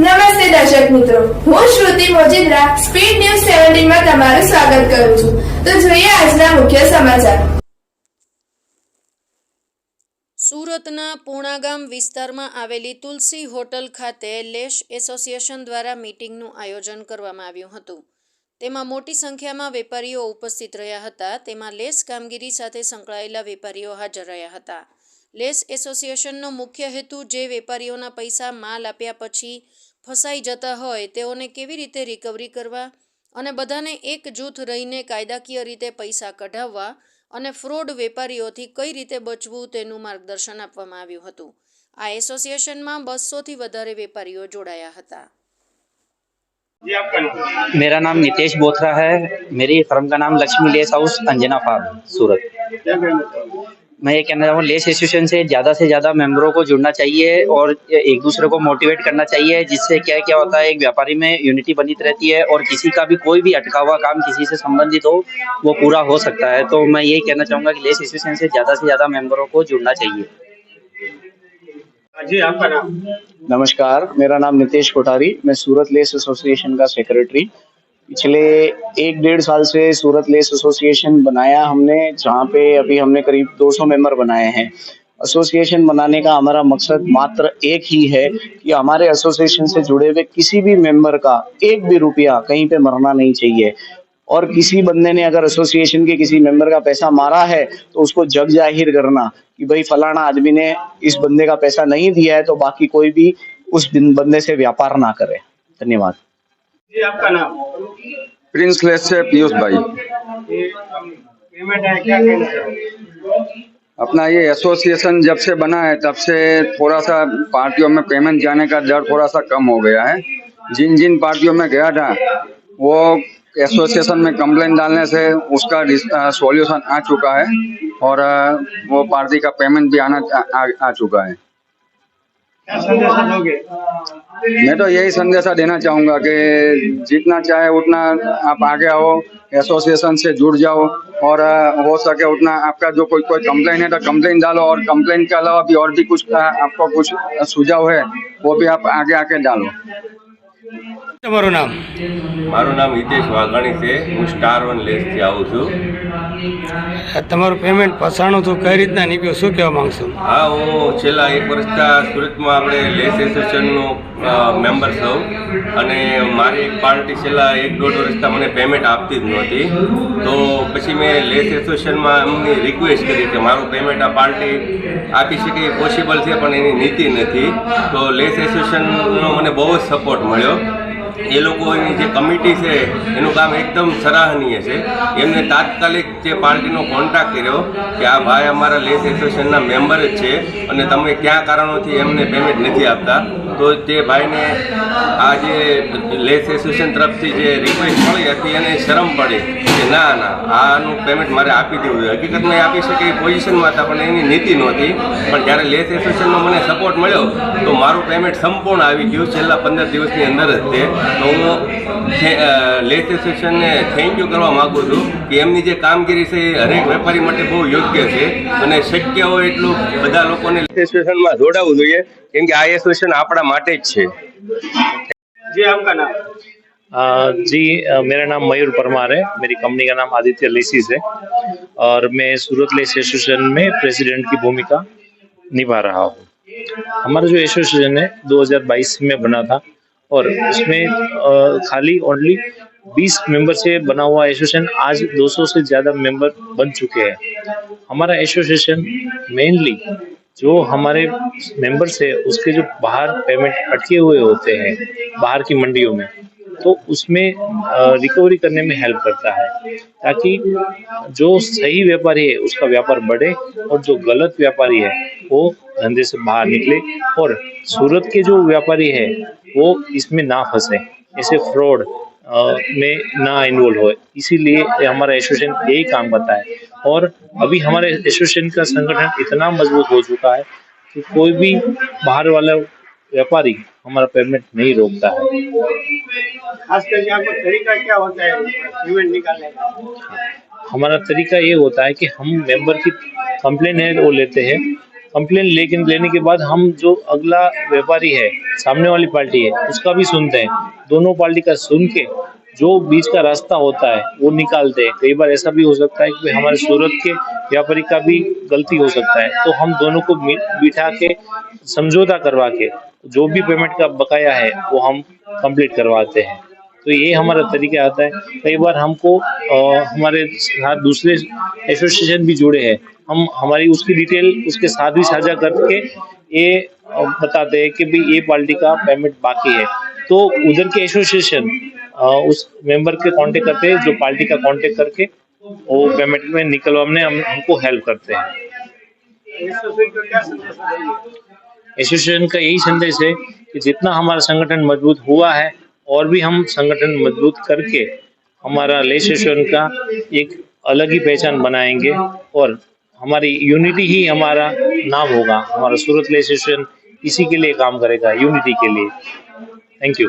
નમસ્તે દર્શક મિત્રો. હું શ્રુતિ મોજીદ્રા, સ્પીડ ન્યૂઝ સેવન્ટીનમાં તમારું સ્વાગત કરું છું. તો જોઈએ આજના મુખ્ય સમાચાર. સુરતના પૂણાગામ વિસ્તારમાં આવેલી તુલસી હોટલ ખાતે લેશ એસોસિએશન દ્વારા મીટિંગનું આયોજન કરવામાં આવ્યું હતું. તેમાં મોટી સંખ્યામાં વેપારીઓ ઉપસ્થિત રહ્યા હતા. તેમાં લેસ કામગીરી સાથે સંકળાયેલા વેપારીઓ હાજર રહ્યા હતા. લેસ એસોસિએશનનો મુખ્ય હેતુ જે વેપારીઓના પૈસા માલ આપ્યા પછી ફસાઈ જતા હોય તેઓને કેવી રીતે રિકવરી કરવા અને બધાને એક જૂથ રહીને કાયદાકીય રીતે પૈસા કઢાવવા અને ફ્રોડ વેપારીઓથી કઈ રીતે બચવું તેનું માર્ગદર્શન આપવામાં આવ્યું હતું આ એસોસિએશનમાં બસોથી વધારે વેપારીઓ જોડાયા હતા जी आपका नाम मेरा नाम नितेश बोथरा है मेरी फर्म का नाम Lakshmi lace house Anjana farm Surat क्या कहना चाहोगे मैं ये कहना चाहूँ लेस एसोसिएशन से ज़्यादा से ज़्यादा मेंबरों को जुड़ना चाहिए और एक दूसरे को मोटिवेट करना चाहिए जिससे क्या क्या होता है एक व्यापारी में यूनिटी बनी रहती है और किसी का भी कोई भी अटका हुआ काम किसी से संबंधित हो वो पूरा हो सकता है। तो मैं यही कहना चाहूँगा कि लेस एसोसिएशन से ज़्यादा से ज़्यादा मेंबरों को जुड़ना चाहिए। जी आपका नाम? नमस्कार मेरा नाम नितेश कोठारी मैं सूरत लेस एसोसिएशन का सेक्रेटरी पिछले एक डेढ़ साल से सूरत लेस एसोसिएशन बनाया हमने, जहाँ पे अभी हमने करीब 200 मेंबर बनाए हैं। एसोसिएशन बनाने का हमारा मकसद मात्र एक ही है कि हमारे एसोसिएशन से जुड़े हुए किसी भी मेंबर का एक भी रुपया कहीं पे मरना नहीं चाहिए। और किसी बंदे ने अगर एसोसिएशन के किसी मेंबर का पैसा मारा है तो उसको जग ज़ाहिर करना कि भाई फलाना आदमी ने इस बंदे का पैसा नहीं दिया है तो बाकी कोई भी उस बंदे से व्यापार ना करे। धन्यवाद। जी आपका नाम? प्रिंस लेस से पीयूष भाई। अपना ये एसोसिएशन जब से बना है तब से थोड़ा सा पार्टियों में पेमेंट जाने का डर थोड़ा सा कम हो गया है। जिन जिन पार्टियों में गया था वो एसोसिएशन में कंप्लेन डालने से उसका सॉल्यूशन आ चुका है और वो पार्टी का पेमेंट भी आना आ, आ, आ चुका है। मैं तो यही संदेशा देना चाहूँगा कि जितना चाहे उतना आप आगे आओ एसोसिएशन से जुड़ जाओ और हो सके उतना आपका जो कोई कोई कंप्लेन है तो कंप्लेन डालो और कंप्लेन के अलावा भी और भी कुछ आपको कुछ सुझाव है, वो भी आप आगे आके डालो। તમારું નામ? મારું નામ હિતેશ વાઘાણી છે. હું સ્ટાર વન લેસથી આવું છું. તમારું પેમેન્ટ ફસાણું તો કઈ રીતના નીકળ્યું? શું કહેવા માંગશો? હા હું છેલ્લા એક વર્ષથી સુરતમાં આપણે લેસ એસોસિએશનનો મેમ્બર છું અને મારી એક પાર્ટી છેલ્લા એક દોઢ વર્ષથી મને પેમેન્ટ આપતી જ નહોતી. તો પછી મેં લેસ એસોસિએશનમાં એમની રિક્વેસ્ટ કરી કે મારું પેમેન્ટ આ પાર્ટી આપી શકે પોસિબલ છે પણ એની નીતિ નથી. તો લેસ એસોસિએશનનો મને બહુ જ સપોર્ટ મળ્યો. એ લોકોની જે કમિટી છે, એનું કામ એકદમ સરાહનીય છે. એમને તાત્કાલિક જે પાર્ટીનો કોન્ટેક્ટ કર્યો કે આ ભાઈ અમારા લેસ એસોસિએશનના મેમ્બર જ છે અને તમે કયા કારણોથી એમને પેમેન્ટ નથી આપતા તો તે ભાઈને આ જે લેસ એસોસિએશન તરફથી જે રિક્વેસ્ટ મળી હતી, એને શરમ પડી કે ના ના, આનું પેમેન્ટ મારે આપી દેવું જોઈએ. હકીકતમાં એ આપી શકે એ પોઝિશનમાં હતા, પણ એની નીતિ નહોતી. પણ જ્યારે લેસ એસોસિએશનમાં મને સપોર્ટ મળ્યો, તો મારું પેમેન્ટ સંપૂર્ણ આવી ગયું છેલ્લા પંદર દિવસની અંદર જ તે. તો હું લેસ એસોસિએશનને થેન્ક યુ કરવા માગું છું કે એમની જે કામગીરી છે, એ હરેક વેપારી માટે બહુ યોગ્ય છે અને શક્ય હોય એટલું બધા લોકોને લેસ એસોસિએશનમાં જોડાવવું જોઈએ. કેમ કે આ એસોસિએશન આપણા માટે જ છે जी आपका नाम अ, जी अ, मेरा नाम मयूर परमार है मेरी कंपनी का नाम आदित्य लेसीज है और मैं सूरत लेस एसोसिएशन में प्रेसिडेंट की भूमिका निभा रहा हूँ हमारा जो एसोसिएशन है 2022 में बना था और उसमें अ, खाली ओनली 20 मेंबर से बना हुआ एसोसिएशन आज 200 से ज़्यादा मेंबर बन चुके हैं हमारा एसोसिएशन मेनली जो हमारे मेंबर्स है, उसके जो बाहर पेमेंट अटके हुए होते हैं, बाहर की मंडियों में तो उसमें रिकवरी करने में हेल्प करता है। ताकि जो सही व्यापारी है, उसका व्यापार बढ़े और जो गलत व्यापारी है, वो धंधे से बाहर निकले और सूरत के जो व्यापारी है, वो इसमें ना फंसे। ऐसे फ्रॉड में ना इन्वॉल्व हो इसीलिए हमारा एसोसिएशन यही काम करता है। और अभी हमारे एसोसिएशन का संगठन इतना मज़बूत हो चुका है कि कोई भी बाहर वाला व्यापारी हमारा पेमेंट नहीं रोकता है। खास करके तरीका क्या होता है पेमेंट निकालने का? हमारा तरीका ये होता है कि हम मेंबर की कंप्लेन है वो लेते हैं। कंप्लेन लेकिन लेने के बाद हम जो अगला व्यापारी है सामने वाली पार्टी है उसका भी सुनते हैं। दोनों पार्टी का सुन के जो बीच का रास्ता होता है वो निकालते हैं। कई बार ऐसा भी हो सकता है कि हमारे सूरत के व्यापारी का भी गलती हो सकता है। तो हम दोनों को बिठा के समझौता करवा के जो भी पेमेंट का बकाया है वो हम कंप्लीट करवाते हैं। तो ये हमारा तरीका आता है। कई बार हमको अ, हमारे साथ दूसरे एसोसिएशन भी जुड़े हैं। हम हमारी उसकी डिटेल उसके साथ भी साझा करके ये बताते हैं कि भाई ये पार्टी का पेमेंट बाकी है। तो उधर के एसोसिएशन उस मेंबर के कांटेक्ट करते हैं, जो पार्टी का कांटेक्ट करके, वो पेमेंट में निकलवाने हम, हमको हेल्प करते हैं। एसोसिएशन का यही संदेश है कि जितना हमारा संगठन मज़बूत हुआ है, और भी हम संगठन मज़बूत करके हमारा एसोसिएशन का एक अलग ही पहचान बनाएँगे, और हमारी यूनिटी ही हमारा नाम होगा। हमारा सूरत एसोसिएशन इसी के लिए काम करेगा यूनिटी के लिए। Thank you